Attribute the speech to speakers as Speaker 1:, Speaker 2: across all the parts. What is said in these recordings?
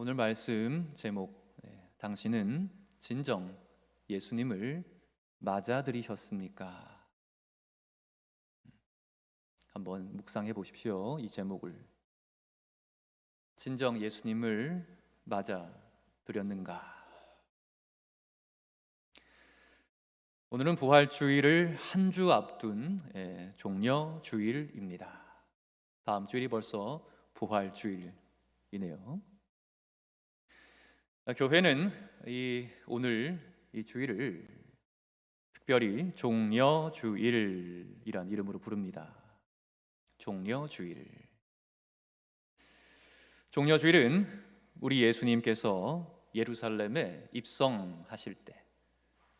Speaker 1: 오늘 말씀 제목 네, 당신은 진정 예수님을 맞아들이셨습니까? 음, 한번 묵상해 보십시오. 이 제목을 진정 예수님을 맞아들였는가? 오늘은 부활주일을 한 주 앞둔 예, 종려 주일입니다. 다음 주일이 벌써 부활주일이네요. 교회는 이 오늘 이 주일을 특별히 종려 주일이란 이름으로 부릅니다. 종려 주일. 종려 주일은 우리 예수님께서 예루살렘에 입성하실 때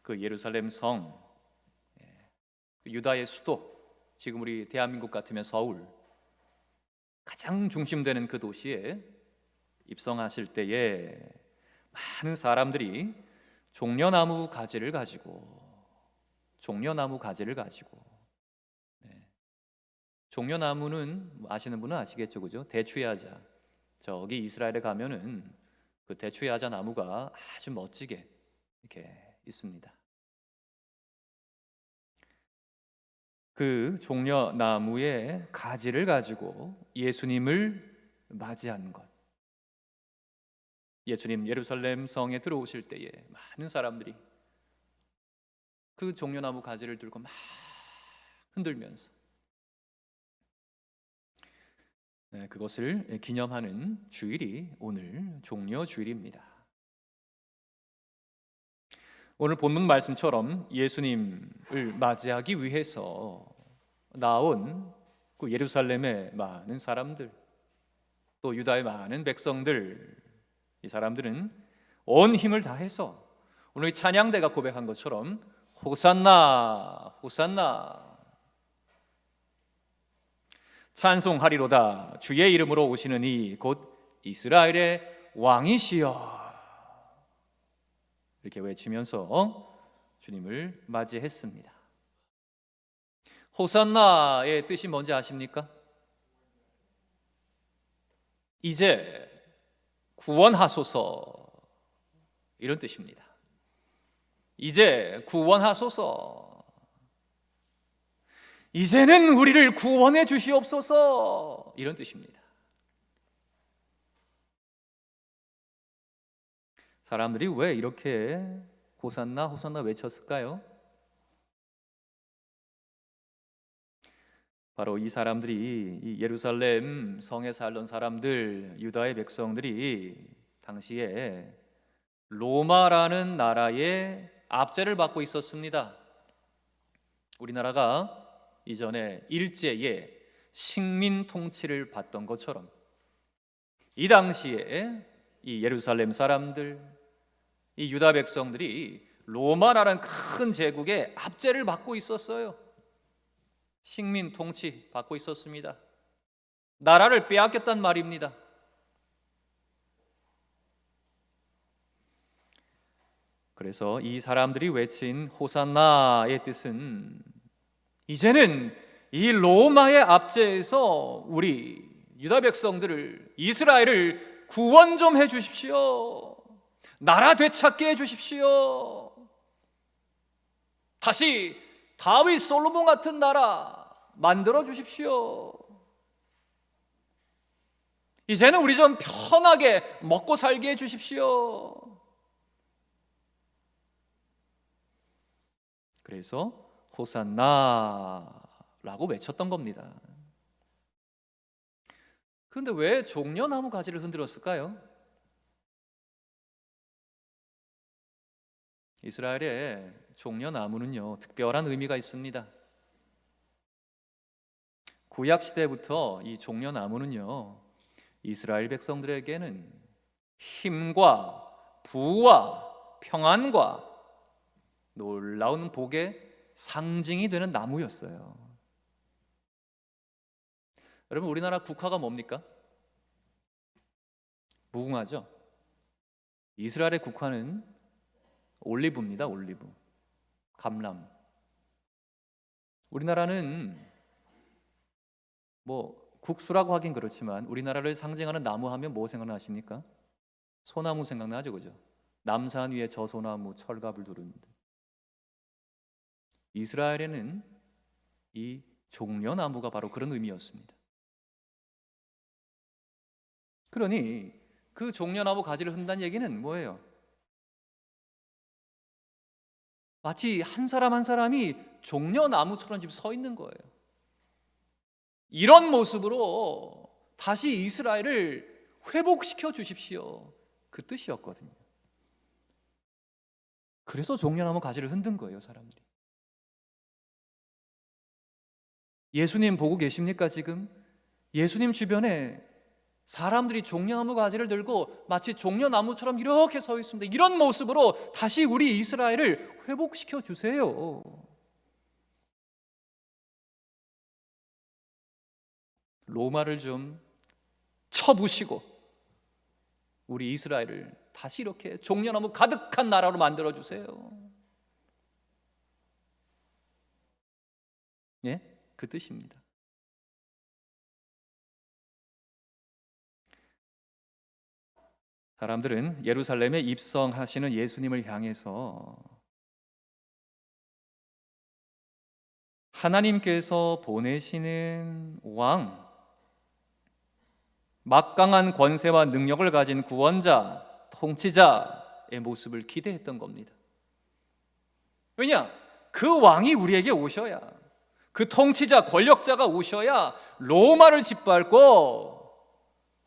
Speaker 1: 그 예루살렘 성 예, 그 유다의 수도 지금 우리 대한민국 같으면 서울 가장 중심되는 그 도시에 입성하실 때에 많은 사람들이 종려나무 가지를 가지고 종려나무 가지를 가지고 네. 종려나무는 뭐 아시는 분은 아시겠죠, 그죠? 대추야자 저기 이스라엘에 가면은 그 대추야자 나무가 아주 멋지게 이렇게 있습니다. 그 종려나무의 가지를 가지고 예수님을 맞이한 것. 예수님 예루살렘 성에 들어오실 때에 많은 사람들이 그 종려나무 가지를 들고 막 흔들면서 네, 그것을 기념하는 주일이 오늘 종려 주일입니다. 오늘 본문 말씀처럼 예수님을 맞이하기 위해서 나온 그 예루살렘의 많은 사람들 또 유다의 많은 백성들 이 사람들은 온 힘을 다해서 오늘 찬양대가 고백한 것처럼 호산나 호산나 찬송하리로다 주의 이름으로 오시는 이 곧 이스라엘의 왕이시여 이렇게 외치면서 주님을 맞이했습니다. 호산나의 뜻이 뭔지 아십니까? 이제 구원하소서 이런 뜻입니다. 이제 구원하소서. 이제는 우리를 구원해 주시옵소서 이런 뜻입니다. 사람들이 왜 이렇게 호산나 호산나 외쳤을까요? 바로 이 사람들이 이 예루살렘 성에 살던 사람들 유다의 백성들이 당시에 로마라는 나라의 압제를 받고 있었습니다. 우리나라가 이전에 일제의 식민 통치를 받던 것처럼 이 당시에 이 예루살렘 사람들, 이 유다 백성들이 로마라는 큰 제국의 압제를 받고 있었어요. 식민 통치 받고 있었습니다. 나라를 빼앗겼단 말입니다. 그래서 이 사람들이 외친 호산나의 뜻은 이제는 이 로마의 압제에서 우리 유다 백성들을 이스라엘을 구원 좀 해 주십시오. 나라 되찾게 해 주십시오. 다시 다윗 솔로몬 같은 나라 만들어 주십시오. 이제는 우리 좀 편하게 먹고 살게 해 주십시오. 그래서 호산나라고 외쳤던 겁니다. 그런데 왜 종려나무 가지를 흔들었을까요? 이스라엘에 종려나무는요, 특별한 의미가 있습니다. 구약 시대부터 이 종려나무는요, 이스라엘 백성들에게는 힘과 부와 평안과 놀라운 복의 상징이 되는 나무였어요. 여러분 우리나라 국화가 뭡니까? 무궁화죠. 이스라엘의 국화는 올리브입니다. 올리브. 감람. 우리나라는 뭐 국수라고 하긴 그렇지만 우리나라를 상징하는 나무 하면 뭐 생각나십니까? 소나무 생각나죠, 그죠? 남산 위에 저소나무 철갑을 두릅니다. 이스라엘에는 이 종려나무가 바로 그런 의미였습니다. 그러니 그 종려나무 가지를 흔다 얘기는 뭐예요? 마치 한 사람 한 사람이 종려나무처럼 지금 서 있는 거예요. 이런 모습으로 다시 이스라엘을 회복시켜 주십시오. 그 뜻이었거든요. 그래서 종려나무 가지를 흔든 거예요, 사람들이. 예수님 보고 계십니까, 지금? 예수님 주변에 사람들이 종려나무 가지를 들고 마치 종려나무처럼 이렇게 서 있습니다. 이런 모습으로 다시 우리 이스라엘을 회복시켜 주세요. 로마를 좀 쳐부시고 우리 이스라엘을 다시 이렇게 종려나무 가득한 나라로 만들어 주세요. 예? 그 뜻입니다. 사람들은 예루살렘에 입성하시는 예수님을 향해서 하나님께서 보내시는 왕, 막강한 권세와 능력을 가진 구원자, 통치자의 모습을 기대했던 겁니다. 왜냐? 그 왕이 우리에게 오셔야, 그 통치자, 권력자가 오셔야 로마를 짓밟고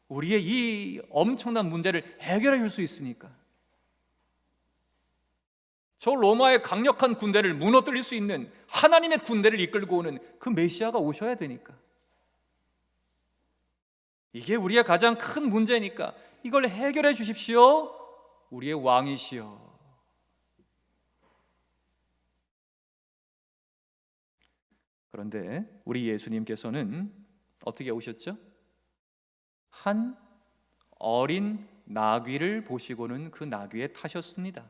Speaker 1: 우리의 이 엄청난 문제를 해결해 줄수 있으니까. 저 로마의 강력한 군대를 무너뜨릴 수 있는 하나님의 군대를 이끌고 오는 그 메시아가 오셔야 되니까. 이게 우리의 가장 큰 문제니까 이걸 해결해 주십시오. 우리의 왕이시여. 그런데 우리 예수님께서는 어떻게 오셨죠? 한 어린 나귀를 보시고는 그 나귀에 타셨습니다.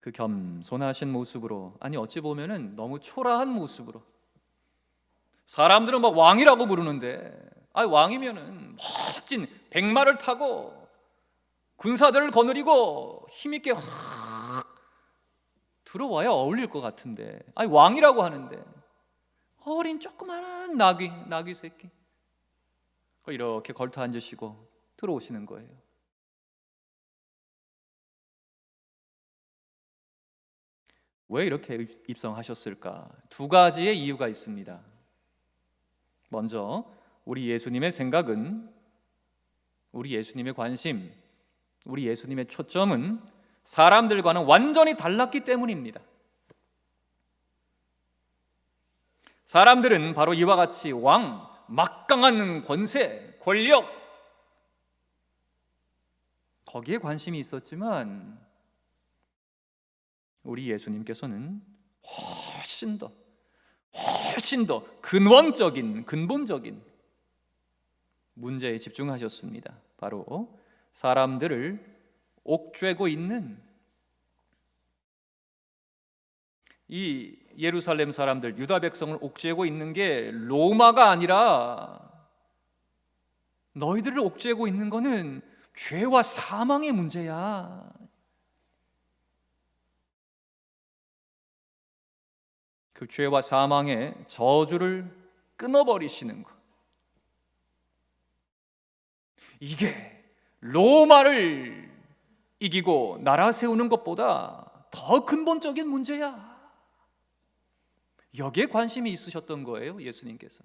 Speaker 1: 그 겸손하신 모습으로 아니 어찌 보면은 너무 초라한 모습으로 사람들은 막 왕이라고 부르는데 아 왕이면은 멋진 백마를 타고 군사들을 거느리고 힘 있게 확 들어와야 어울릴 것 같은데 아 왕이라고 하는데 어린 조그마한 나귀 나귀 새끼 어, 이렇게 걸터 앉으시고 들어오시는 거예요. 왜 이렇게 입성하셨을까? 두 가지의 이유가 있습니다. 먼저 우리 예수님의 생각은 우리 예수님의 관심, 우리 예수님의 초점은 사람들과는 완전히 달랐기 때문입니다. 사람들은 바로 이와 같이 왕, 막강한 권세, 권력 거기에 관심이 있었지만 우리 예수님께서는 훨씬 더 훨씬 더 근원적인 근본적인 문제에 집중하셨습니다. 바로 사람들을 옥죄고 있는 이 예루살렘 사람들 유다 백성을 옥죄고 있는 게 로마가 아니라 너희들을 옥죄고 있는 거는 죄와 사망의 문제야. 그 죄와 사망의 저주를 끊어버리시는 것. 이게 로마를 이기고 나라 세우는 것보다 더 근본적인 문제야. 여기에 관심이 있으셨던 거예요, 예수님께서.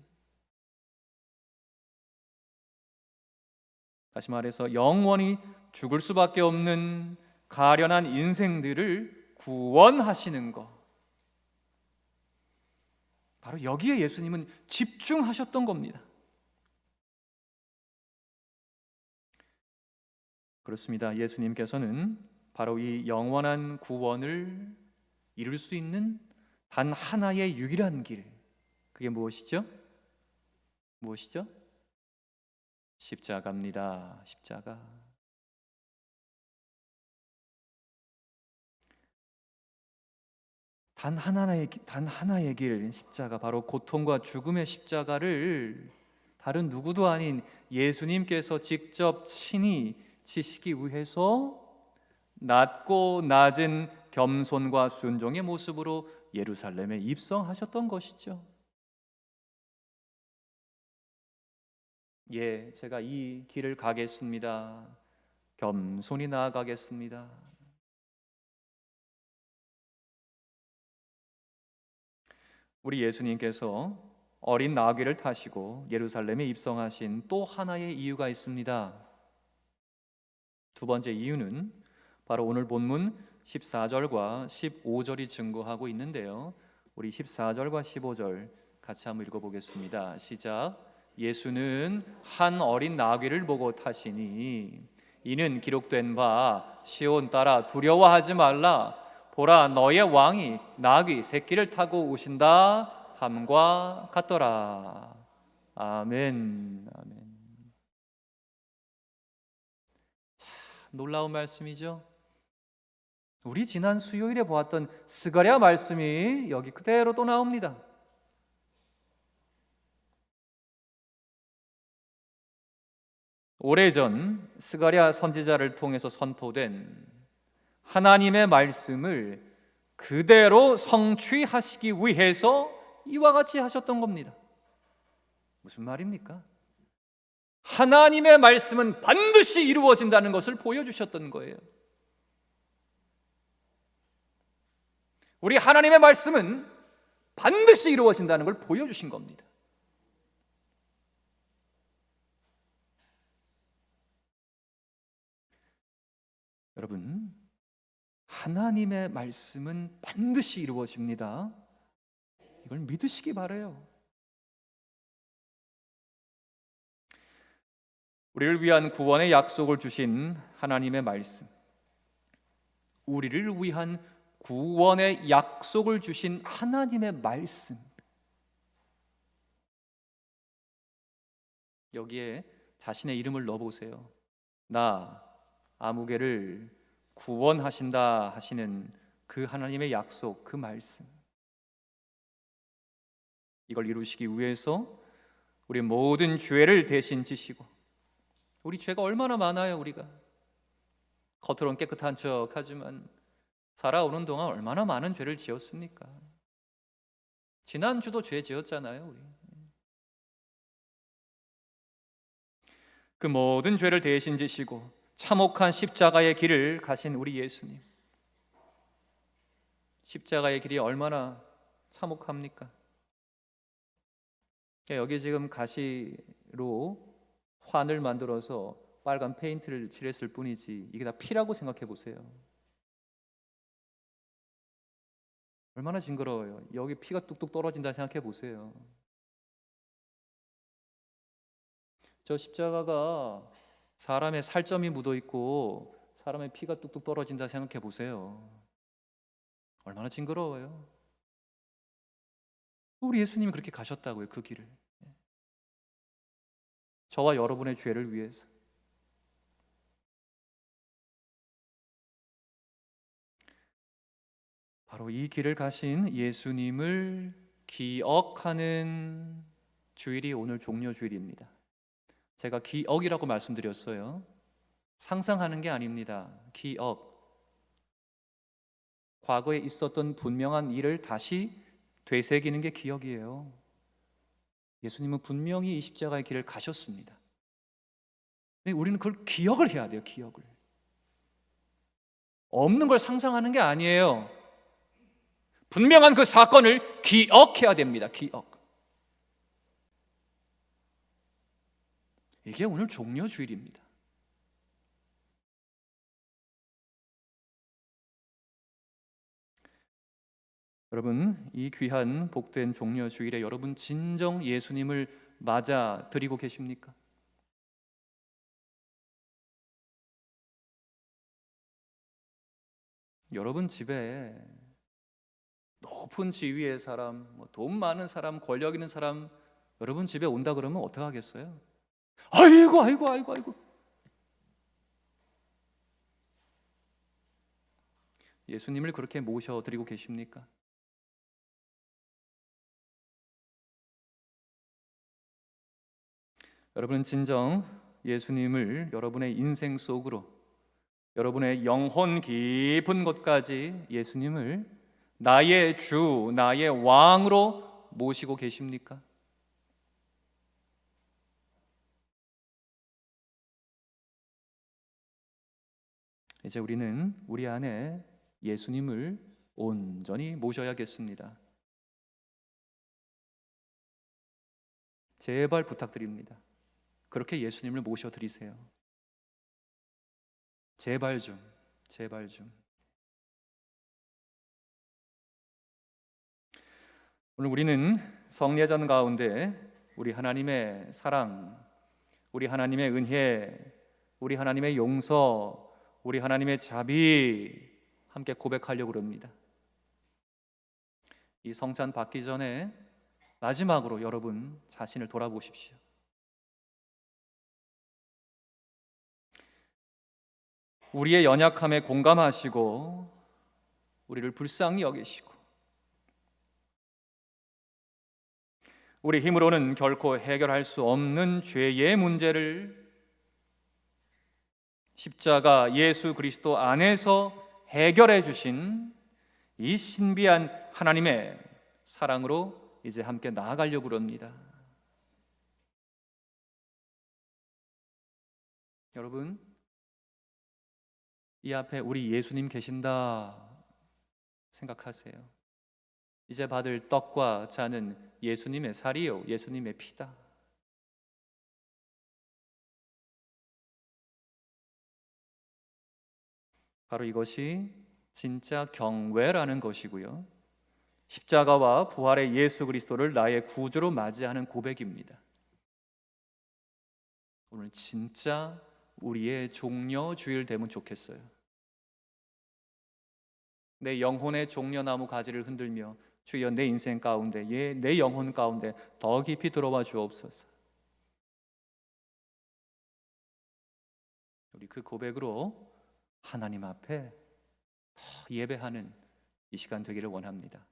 Speaker 1: 다시 말해서 영원히 죽을 수밖에 없는 가련한 인생들을 구원하시는 것. 바로 여기에 예수님은 집중하셨던 겁니다. 그렇습니다. 예수님께서는 바로 이 영원한 구원을 이룰 수 있는 단 하나의 유일한 길. 그게 무엇이죠? 무엇이죠? 십자가입니다. 십자가. 단 하나의 단 하나의 길 십자가 바로 고통과 죽음의 십자가를 다른 누구도 아닌 예수님께서 직접 친히 지시기 위해서 낮고 낮은 겸손과 순종의 모습으로 예루살렘에 입성하셨던 것이죠. 예, 제가 이 길을 가겠습니다. 겸손히 나아가겠습니다. 우리 예수님께서 어린 나귀를 타시고 예루살렘에 입성하신 또 하나의 이유가 있습니다. 두 번째 이유는 바로 오늘 본문 14절과 15절이 증거하고 있는데요. 우리 14절과 15절 같이 한번 읽어보겠습니다. 시작. 예수는 한 어린 나귀를 보고 타시니 이는 기록된 바 시온 따라 두려워하지 말라 보라 너의 왕이 나귀 새끼를 타고 오신다 함과 같더라. 아멘. 아멘. 참 놀라운 말씀이죠. 우리 지난 수요일에 보았던 스가랴 말씀이 여기 그대로 또 나옵니다. 오래전 스가랴 선지자를 통해서 선포된 하나님의 말씀을 그대로 성취하시기 위해서 이와 같이 하셨던 겁니다. 무슨 말입니까? 하나님의 말씀은 반드시 이루어진다는 것을 보여주셨던 거예요. 우리 하나님의 말씀은 반드시 이루어진다는 걸 보여주신 겁니다. 여러분, 하나님의 말씀은 반드시 이루어집니다. 이걸 믿으시기 바래요. 우리를 위한 구원의 약속을 주신 하나님의 말씀. 우리를 위한 구원의 약속을 주신 하나님의 말씀. 여기에 자신의 이름을 넣어 보세요. 나 아무개를 구원하신다 하시는 그 하나님의 약속, 그 말씀. 이걸 이루시기 위해서 우리 모든 죄를 대신 지시고 우리 죄가 얼마나 많아요, 우리가. 겉으론 깨끗한 척 하지만 살아오는 동안 얼마나 많은 죄를 지었습니까? 지난주도 죄 지었잖아요, 우리. 그 모든 죄를 대신 지시고 참혹한 십자가의 길을 가신 우리 예수님. 십자가의 길이 얼마나 참혹합니까? 그러니까 여기 지금 가시로 환을 만들어서 빨간 페인트를 칠했을 뿐이지 이게 다 피라고 생각해 보세요. 얼마나 징그러워요. 여기 피가 뚝뚝 떨어진다 생각해 보세요. 저 십자가가 사람의 살점이 묻어 있고 사람의 피가 뚝뚝 떨어진다 생각해 보세요. 얼마나 징그러워요. 우리 예수님이 그렇게 가셨다고요, 그 길을. 저와 여러분의 죄를 위해서. 바로 이 길을 가신 예수님을 기억하는 주일이 오늘 종려 주일입니다. 제가 기억이라고 말씀드렸어요. 상상하는 게 아닙니다. 기억. 과거에 있었던 분명한 일을 다시 되새기는 게 기억이에요. 예수님은 분명히 이 십자가의 길을 가셨습니다. 우리는 그걸 기억을 해야 돼요, 기억을. 없는 걸 상상하는 게 아니에요. 분명한 그 사건을 기억해야 됩니다, 기억. 이게 오늘 종려 주일입니다. 여러분, 이 귀한 복된 종려 주일에 여러분 진정 예수님을 맞아 드리고 계십니까? 여러분 집에 높은 지위의 사람, 뭐 돈 많은 사람, 권력 있는 사람 여러분 집에 온다 그러면 어떻게 하겠어요? 아이고, 아이고, 아이고, 아이고. 예수님을 그렇게 모셔드리고 계십니까? 여러분은 진정 예수님을 여러분의 인생 속으로 여러분의 영혼 깊은 곳까지 예수님을 나의 주, 나의 왕으로 모시고 계십니까? 이제 우리는 우리 안에 예수님을 온전히 모셔야겠습니다. 제발 부탁드립니다. 그렇게 예수님을 모셔드리세요. 제발 좀, 제발 좀. 오늘 우리는 성례전 가운데 우리 하나님의 사랑, 우리 하나님의 은혜, 우리 하나님의 용서, 우리 하나님의 자비 함께 고백하려고 합니다. 이 성찬 받기 전에 마지막으로 여러분 자신을 돌아보십시오. 우리의 연약함에 공감하시고 우리를 불쌍히 여기시고 우리 힘으로는 결코 해결할 수 없는 죄의 문제를 십자가 예수 그리스도 안에서 해결해 주신 이 신비한 하나님의 사랑으로 이제 함께 나아가려고 합니다. 여러분, 이 앞에 우리 예수님 계신다 생각하세요. 이제 받을 떡과 잔은 예수님의 살이요, 예수님의 피다. 바로 이것이 진짜 경외라는 것이고요. 십자가와 부활의 예수 그리스도를 나의 구주로 맞이하는 고백입니다. 오늘 진짜 우리의 종려 주일 되면 좋겠어요. 내 영혼의 종려나무 가지를 흔들며 주여 내 인생 가운데 예, 내 영혼 가운데 더 깊이 들어와 주옵소서. 우리 그 고백으로 하나님 앞에 예배하는 이 시간 되기를 원합니다.